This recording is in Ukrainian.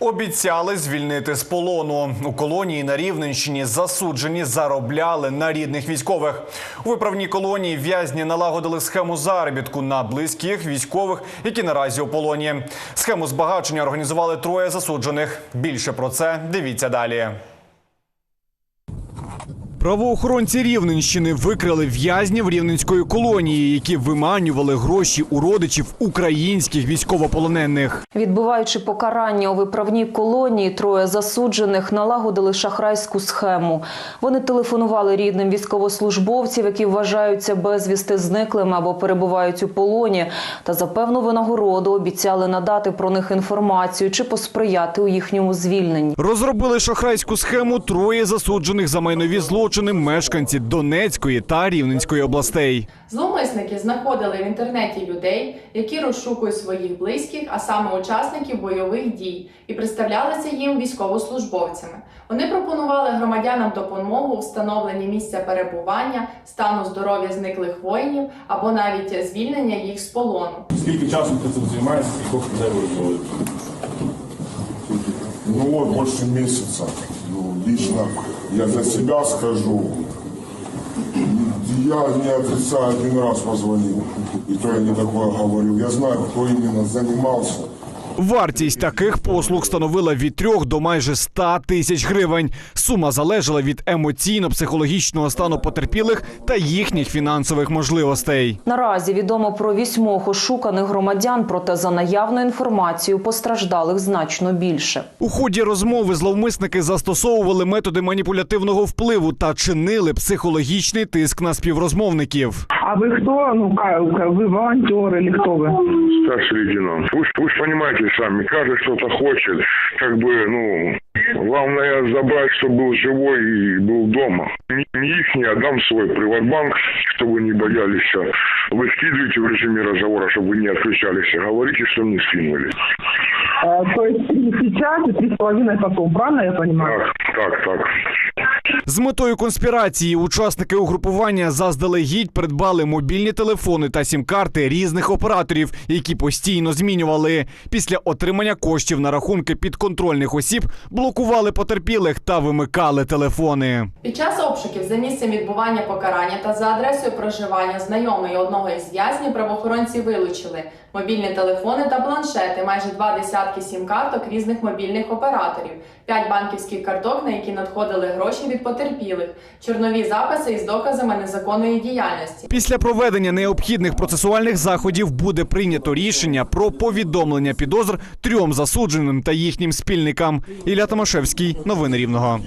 Обіцяли звільнити з полону у колонії на Рівненщині. Засуджені заробляли на рідних військових. У виправній колонії в'язні налагодили схему заробітку на близьких військових, які наразі у полоні. Схему збагачення організували троє засуджених. Більше про це дивіться далі. Правоохоронці Рівненщини викрили в'язнів рівненської колонії, які виманювали гроші у родичів українських військовополонених. Відбуваючи покарання у виправній колонії, троє засуджених налагодили шахрайську схему. Вони телефонували рідним військовослужбовців, які вважаються безвісти зниклими або перебувають у полоні, та за певну винагороду обіцяли надати про них інформацію чи посприяти у їхньому звільненні. Розробили шахрайську схему троє засуджених за майнові злочини мешканці Донецької та Рівненської областей. Зловмисники знаходили в інтернеті людей, які розшукують своїх близьких, а саме учасників бойових дій, і представлялися їм військовослужбовцями. Вони пропонували громадянам допомогу у встановленні місця перебування, стану здоров'я зниклих воїнів або навіть звільнення їх з полону. Скільки часу ти цим займаєшся і скільки людей виходить? Ну вот, больше месяца. Ну, лично я за себя скажу. Я не отрицаю, один раз позвонил. И то я не такое говорю. Я знаю, кто именно занимался. Вартість таких послуг становила від 3 до майже 100 тисяч гривень. Сума залежала від емоційно-психологічного стану потерпілих та їхніх фінансових можливостей. Наразі відомо про вісьмох ошуканих громадян, проте за наявною інформацією постраждалих значно більше. У ході розмови зловмисники застосовували методи маніпулятивного впливу та чинили психологічний тиск на співрозмовників. А вы кто? Ну, как, вы волонтер или кто вы? старший лейтенант. Вы ж понимаете сами, каждый что-то хочет. Как бы, ну, главное забрать, чтобы был живой и был дома. Не, их, не отдам свой приватбанк, чтобы не боялись. а Вы скидываете в режиме разговора, чтобы вы не отключались. а Говорите, что не скинули. Э, то есть три сейчас и три с половиной потом, правильно я понимаю? Так, так, так. З метою конспірації учасники угрупування заздалегідь придбали мобільні телефони та сім-карти різних операторів, які постійно змінювали. Після отримання коштів на рахунки підконтрольних осіб блокували потерпілих та вимикали телефони. Під час обшуків за місцем відбування покарання та за адресою проживання знайомої одного із в'язнів правоохоронці вилучили мобільні телефони та планшети, майже два десятки сім-карток різних мобільних операторів, п'ять банківських карток, на які надходили гроші від потерпілих, чорнові записи із доказами незаконної діяльності. Після проведення необхідних процесуальних заходів буде прийнято рішення про повідомлення підозр трьом засудженим та їхнім спільникам. Ілля Томашевський, новини Рівного.